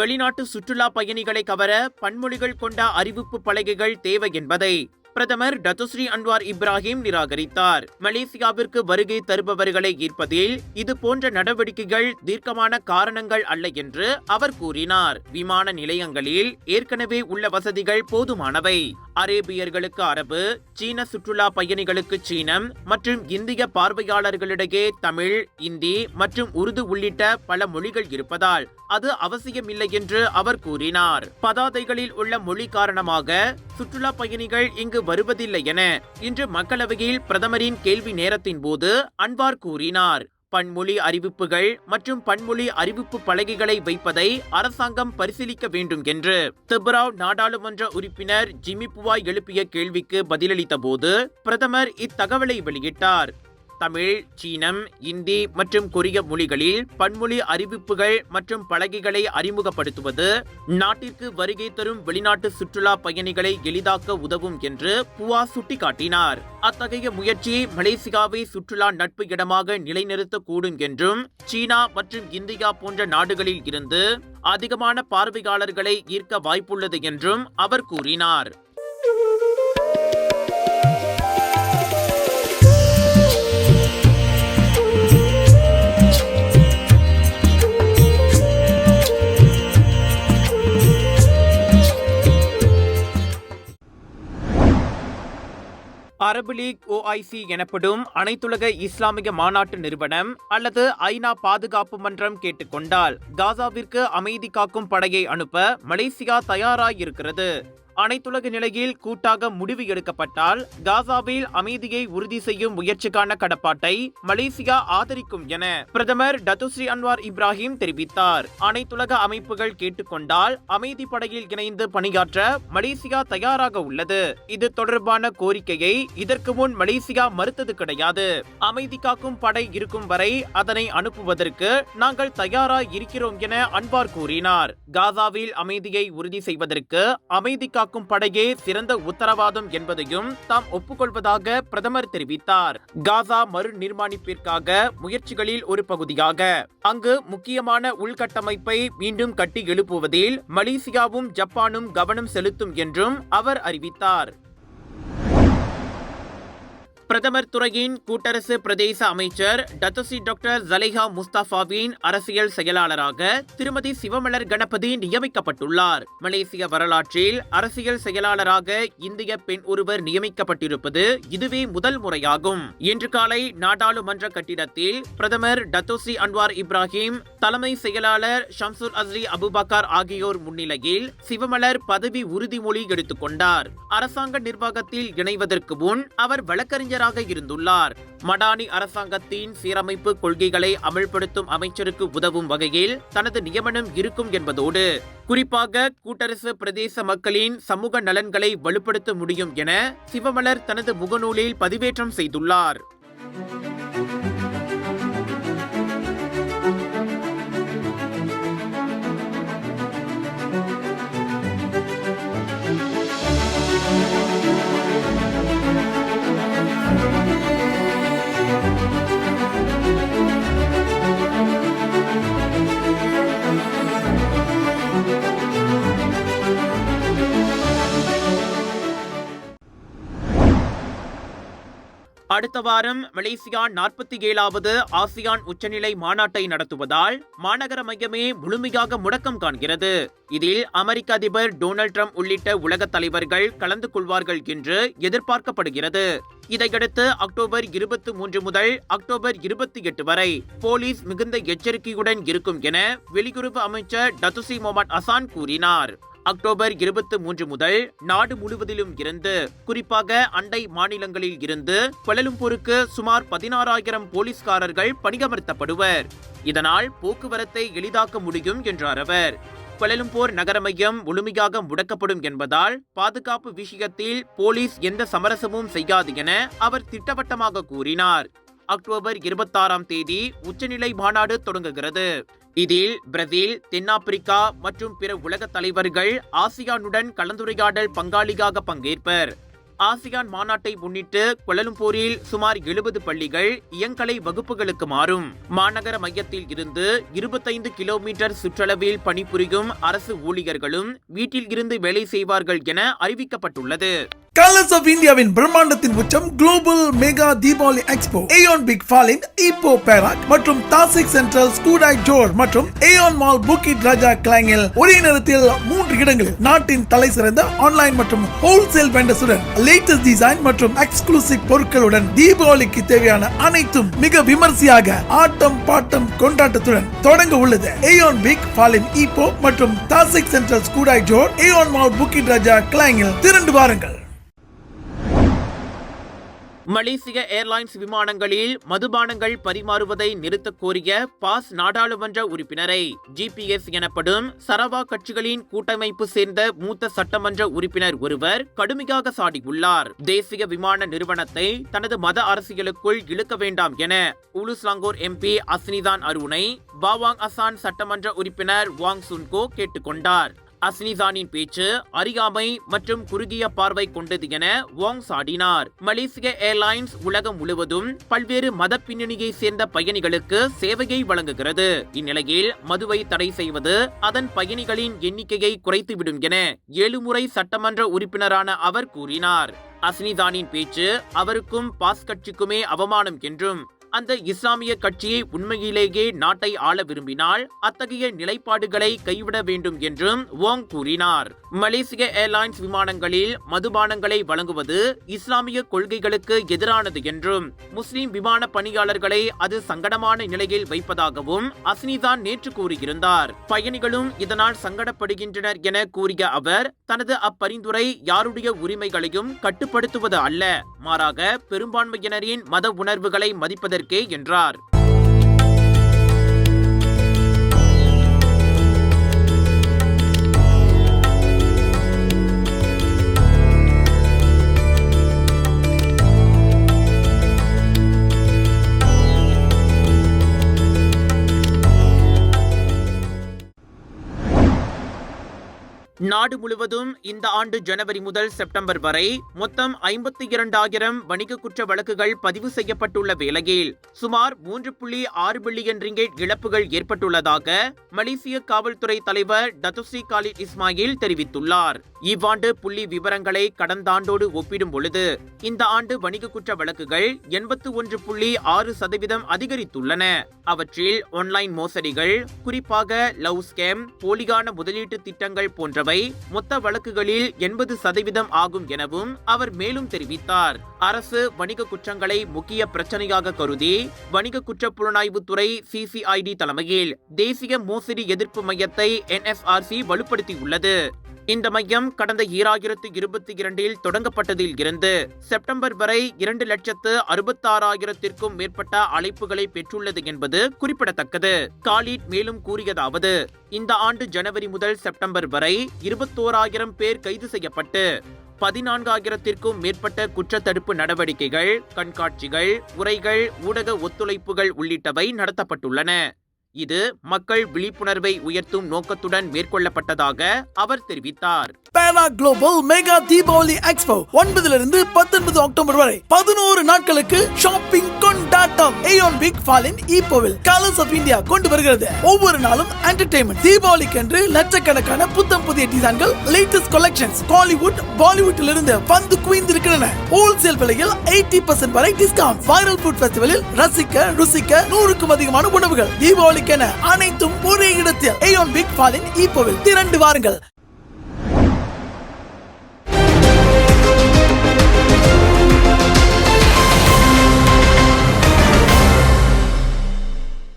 வெளிநாட்டு சுற்றுலா பயணிகளை கவர பன்மொழிகள் கொண்ட அறிவிப்பு பலகைகள் தேவை என்பதை பிரதமர் டத்துஸ்ரீ அன்வார் இப்ராஹிம் நிராகரித்தார். மலேசியாவிற்கு வருகை தருபவர்களை ஈர்ப்பதில் இது போன்ற நடவடிக்கைகள் தீர்க்கமான காரணங்கள் அல்ல என்று அவர் கூறினார். விமான நிலையங்களில் ஏற்கனவே உள்ள வசதிகள் போதுமானவை. அரேபியர்களுக்கு அரபு சீன சுற்றுலா பயணிகளுக்கு சீனம் மற்றும் இந்திய பார்வையாளர்களிடையே தமிழ் இந்தி மற்றும் உருது உள்ளிட்ட பல மொழிகள் இருப்பதால் அது அவசியமில்லை என்று அவர் கூறினார். பதாதைகளில் உள்ள மொழி காரணமாக சுற்றுலா பயணிகள் இங்கு வருவதில்லை என இன்று மக்களவையில் பிரதமரின் கேள்வி நேரத்தின் போது அன்வார் கூறினார். பன்மொழி அறிவிப்புகள் மற்றும் பன்மொழி அறிவிப்பு பலகைகளை வைப்பதை அரசாங்கம் பரிசீலிக்க வேண்டும் என்று திபுராவ் நாடாளுமன்ற உறுப்பினர் ஜிமி புவாய் எழுப்பிய கேள்விக்கு பதிலளித்த போது பிரதமர் இத்தகவலை வெளியிட்டார். தமிழ் சீனம் இந்தி மற்றும் கொரிய மொழிகளில் பன்மொழி அறிவிப்புகள் மற்றும் பலகைகளை அறிமுகப்படுத்துவது நாட்டிற்கு வருகை தரும் வெளிநாட்டு சுற்றுலா பயணிகளை எளிதாக்க உதவும் என்று புவா சுட்டிக்காட்டினார். அத்தகைய முயற்சி மலேசியாவை சுற்றுலா நட்பு இடமாக நிலைநிறுத்தக்கூடும் என்றும் சீனா மற்றும் இந்தியா போன்ற நாடுகளில் இருந்து அதிகமான பார்வையாளர்களை ஈர்க்க வாய்ப்புள்ளது என்றும் அவர் கூறினார். அரபு லீக் ஓஐசி எனப்படும் அனைத்துலக இஸ்லாமிய மாநாட்டு நிறுவனம் அல்லது ஐநா பாதுகாப்பு மன்றம் கேட்டுக்கொண்டால் காசாவிற்கு அமைதி காக்கும் படையை அனுப்ப மலேசியா தயாராயிருக்கிறது. அனைத்துலக நிலையில் கூட்டாக முடிவு எடுக்கப்பட்டால் காசாவில் அமைதியை உறுதி செய்யும் முயற்சிக்கான கடப்பாட்டை மலேசியா ஆதரிக்கும் என பிரதமர் டத்துஸ்ரீ அன்வார் இப்ராஹிம் தெரிவித்தார். அனைத்துலக அமைப்புகள் கேட்டுக்கொண்டால் அமைதி படையில் இணைந்து பணியாற்ற மலேசியா தயாராக உள்ளது. இது தொடர்பான கோரிக்கையை இதற்கு முன் மலேசியா மறுத்தது கிடையாது. அமைதி காக்கும் படை இருக்கும் வரை அதனை அனுப்புவதற்கு நாங்கள் தயாராய் இருக்கிறோம் என அன்பார் கூறினார். காசாவில் அமைதியை உறுதி செய்வதற்கு அமைதி காக்கும் படையே சிறந்த உத்தரவாதம் என்பதையும் தாம் ஒப்புக்கொள்வதாக பிரதமர் தெரிவித்தார். காசா மறு நிர்மாணிப்பிற்காக முயற்சிகளில் ஒரு பகுதியாக அங்கு முக்கியமான உள்கட்டமைப்பை மீண்டும் கட்டி எழுப்புவதில் மலேசியாவும் ஜப்பானும் கவனம் செலுத்தும் என்றும் அவர் அறிவித்தார். பிரதமர் துறையின் கூட்டரசு பிரதேச அமைச்சர் டத்தசி டாக்டர் ஜலேஹா முஸ்தாஃபாவின் அரசியல் செயலாளராக திருமதி சிவமலர் கணபதி நியமிக்கப்பட்டுள்ளார். மலேசிய வரலாற்றில் அரசியல் செயலாளராக இந்திய பெண் ஒருவர் நியமிக்கப்பட்டிருப்பது இதுவே முதல் முறையாகும். இன்று காலை நாடாளுமன்ற கட்டிடத்தில் பிரதமர் டத்தோசி அன்வார் இப்ராஹிம் தலைமை செயலாளர் ஷம்சுல் அஸ்ரி அபுபக்கர் ஆகியோர் முன்னிலையில் சிவமலர் பதவி உறுதிமொழி எடுத்துக் கொண்டார் அரசாங்க நிர்வாகத்தில் இணைவதற்கு முன் அவர் வழக்கறிஞர் அமைச்சராக இருந்துள்ளார். மடானி அரசாங்கத்தின் சீரமைப்பு கொள்கைகளை அமல்படுத்தும் அமைச்சருக்கு உதவும் வகையில் தனது நியமனம் இருக்கும் என்பதோடு குறிப்பாக கூட்டரசு பிரதேச மக்களின் சமூக நலன்களை வலுப்படுத்த முடியும் என சிவமலர் தனது முகநூலில் பதிவேற்றம் செய்துள்ளார். அடுத்த வாரம் மலேசியா நாற்பத்தி ஏழாவது ஆசியான் உச்சநிலை மாநாட்டை நடத்துவதால் மாநகர மையமே முழுமையாக முடக்கம் காண்கிறது. இதில் அமெரிக்க அதிபர் டொனால்ட் ட்ரம்ப் உள்ளிட்ட உலக தலைவர்கள் கலந்து கொள்வார்கள் என்று எதிர்பார்க்கப்படுகிறது. இதையடுத்து அக்டோபர் இருபத்தி மூன்று முதல் அக்டோபர் இருபத்தி எட்டு வரை போலீஸ் மிகுந்த எச்சரிக்கையுடன் இருக்கும் என வெளியுறவு அமைச்சர் டத்துசி மொமட் அசான் கூறினார். அக்டோபர் இருபத்தி மூன்று முதல் நாடு முழுவதிலும் இருந்து குறிப்பாக அண்டை மாநிலங்களில் இருந்து கொலலும்பூருக்கு சுமார் பதினாறாயிரம் போலீஸ்காரர்கள் பணியமர்த்தப்படுவர். இதனால் போக்குவரத்தை எளிதாக்க முடியும் என்றார் அவர். கொலலும்பூர் நகர மையம் முழுமையாக முடக்கப்படும் என்பதால் பாதுகாப்பு விஷயத்தில் போலீஸ் எந்த சமரசமும் செய்யாது என அவர் திட்டவட்டமாக கூறினார். அக்டோபர் இருபத்தாறாம் தேதி உச்சநிலை மாநாடு தொடங்குகிறது. இதில் பிரேசில் தென்னாப்பிரிக்கா மற்றும் பிற உலக தலைவர்கள் ஆசியானுடன் கலந்துரையாடல் பங்காளியாக பங்கேற்பர். ஆசியான் மாநாட்டை முன்னிட்டு கொலலும்பூரில் சுமார் எழுபது பள்ளிகள் இயங்கலை வகுப்புகளுக்கு மாறும். மாநகர மையத்தில் இருந்து இருபத்தைந்து கிலோமீட்டர் சுற்றளவில் பணிபுரியும் அரசு ஊழியர்களும் வீட்டில் இருந்து வேலை செய்வார்கள் என அறிவிக்கப்பட்டுள்ளது. கலர்ஸ் ஆஃப் இந்தியாவின் பிரம்மாண்டத்தின் உச்சம் global mega Deepavali expo Aeon Big Falim Ipoh Perak மற்றும் தாசிக் சென்ட்ரல் ஸ்கூடாய் ஜோர் மற்றும் ஏயோன் மால் புக்கிட் ராஜா கிளாங்கில் ஒரே நேரத்தில் மூன்று இடங்களில் நாட்டின் தலை சிறந்த ஆன்லைன் மற்றும் ஹோல்சேல் வெண்டர்ஸுடன் லேட்டஸ்ட் டிசைன் மற்றும் எக்ஸ்க்ளூசிவ் பொருட்களுடன் தீபாவளிக்கு தேவையான அனைத்தும் மிக விமர்சையாக ஆட்டம் பாட்டம் கொண்டாட்டத்துடன் தொடங்க உள்ளது. ஏயோன் பிக் ஃபாலின் இப்போ மற்றும் Tasek Central Skudai Johor AEON mall Bukit Raja கிளாங்கில் திரண்டு வாருங்கள். மலேசிய ஏர்லைன்ஸ் விமானங்களில் மதுபானங்கள் பரிமாறுவதை நிறுத்தக் கோரிய பாஸ் நாடாளுமன்ற உறுப்பினரை ஜிபிஎஸ் எனப்படும் சரவா கட்சிகளின் கூட்டமைப்பு சேர்ந்த மூத்த சட்டமன்ற உறுப்பினர் ஒருவர் கடுமையாக சாடியுள்ளார். தேசிய விமான நிறுவனத்தை தனது மத அரசியலுக்குள் இழுக்க வேண்டாம் என உலுஸ்லாங்கோர் எம்பி அஸ்னிதான் அருணை பாவாங் அசான் சட்டமன்ற உறுப்பினர் வாங் சுன்கோ கேட்டுக்கொண்டார். அஸ்னிசானின் பேச்சு அறியாமை மற்றும் குறுகிய பார்வை கொண்டது என வாங் சாடினார். மலேசிய ஏர்லைன்ஸ் உலகம் முழுவதும் பல்வேறு மத பின்னணியை சேர்ந்த பயணிகளுக்கு சேவையை வழங்குகிறது. இந்நிலையில் மதுவை தடை செய்வது அதன் பயணிகளின் எண்ணிக்கையை குறைத்துவிடும் என ஏழு முறை சட்டமன்ற உறுப்பினரான அவர் கூறினார். அஸ்னிதானின் பேச்சு அவருக்கும் பாஸ் கட்சிக்குமே அவமானம் என்றும் அந்த இஸ்லாமிய கட்சியை உண்மையிலேயே நாட்டை ஆள விரும்பினால் அத்தகைய நிலைப்பாடுகளை கைவிட வேண்டும் என்றும் ஓங் கூறினார். மலேசிய ஏர்லைன்ஸ் விமானங்களில் மதுபானங்களை வழங்குவது இஸ்லாமிய கொள்கைகளுக்கு எதிரானது என்றும் முஸ்லிம் விமான பணியாளர்களை அது சங்கடமான நிலையில் வைப்பதாகவும் அஸ்னிதான் நேற்று கூறியிருந்தார். பயணிகளும் இதனால் சங்கடப்படுகின்றனர் என கூறிய அவர் தனது அப்பரிந்துரை யாருடைய உரிமைகளையும் கட்டுப்படுத்துவது அல்ல மாறாக பெரும்பான்மையினரின் மத உணர்வுகளை மதிப்பதற்கு என்றார். நாடு முழுவதும் இந்த ஆண்டு ஜனவரி முதல் செப்டம்பர் வரை மொத்தம் ஐம்பத்தி இரண்டாயிரம் வணிக குற்ற வழக்குகள் பதிவு செய்யப்பட்டுள்ள வேளையில் சுமார் மூன்று புள்ளி ஆறு பில்லியன் ரிங்கெட் இழப்புகள் ஏற்பட்டுள்ளதாக மலேசிய காவல்துறை தலைவர் டத்துஸ்ரீ காலித் இஸ்மாயில் தெரிவித்துள்ளார். இவ்வாண்டு புள்ளி விவரங்களை கடந்த ஆண்டோடு ஒப்பிடும் பொழுது இந்த ஆண்டு வணிக குற்ற வழக்குகள் எண்பத்து ஒன்று புள்ளி ஆறு சதவீதம் அதிகரித்துள்ளன. அவற்றில் ஆன்லைன் மோசடிகள் குறிப்பாக லவ் ஸ்கேம் போலியான முதலீட்டு திட்டங்கள் போன்றவை மொத்த வழக்குகளில் எண்பது சதவீதம் ஆகும் எனவும் அவர் மேலும் தெரிவித்தார். அரசு வணிக குற்றங்களை முக்கிய பிரச்சனையாக கருதி வணிக குற்ற புலனாய்வு துறை சிசிஐடி தலைமையில் தேசிய மோசடி எதிர்ப்பு மையத்தை என்எஸ்ஆர்சி வலுப்படுத்தியுள்ளது. இந்த மையம் கடந்த ஈராயிரத்து இருபத்தி இரண்டில் தொடங்கப்பட்டதில் இருந்து செப்டம்பர் வரை இரண்டு லட்சத்து அறுபத்தாறாயிரத்திற்கும் மேற்பட்ட அழைப்புகளை பெற்றுள்ளது என்பது குறிப்பிடத்தக்கது. காலிட் மேலும் கூறியதாவது இந்த ஆண்டு ஜனவரி முதல் செப்டம்பர் வரை இருபத்தோராயிரம் பேர் கைது செய்யப்பட்டு பதினான்காயிரத்திற்கும் மேற்பட்ட குற்றத்தடுப்பு நடவடிக்கைகள் கண்காட்சிகள் உரைகள் ஊடக ஒத்துழைப்புகள் உள்ளிட்டவை நடத்தப்பட்டுள்ளன. இது மக்கள் விழிப்புணர்வை உயர்த்தும் நோக்கத்துடன் மேற்கொள்ளப்பட்டதாக அவர் தெரிவித்தார். பேரா குளோபல் மெகா தீபாவளி எக்ஸ்போ ஒன்பதுல இருந்து பத்தொன்பது அக்டோபர் வரை பதினோரு நாட்களுக்கு ஷாப்பிங் கொண்டாட்டம் ஏயோன் பிக் ஃபாலின் ஈப்போவில் கலர்ஸ் ஆஃப் இந்தியா கொண்டு வருகிறது. ஒவ்வொரு நாளும் என்டர்டைன்மெண்ட் தீபாவளிக்கு என்று லட்சக்கணக்கான புத்தம் புதிய டிசைன்கள் லேட்டஸ்ட் கலெக்ஷன்ஸ் காலிவுட் பாலிவுட்டில் இருந்து வந்து குவிந்திருக்கின்றன. ஹோல்சேல் விலையில் எயிட்டி பர்சன்ட் வரை டிஸ்கவுண்ட் வைரல் ஃபுட் ஃபெஸ்டிவலில் ரசிக்க ருசிக்க நூறுக்கும் அதிகமான உணவுகள். தீபாவளிக்கென அனைத்தும் ஒரே இடத்தில் ஏயோன் பிக் ஃபாலின் ஈப்போவில் திரண்டு வாருங்கள்.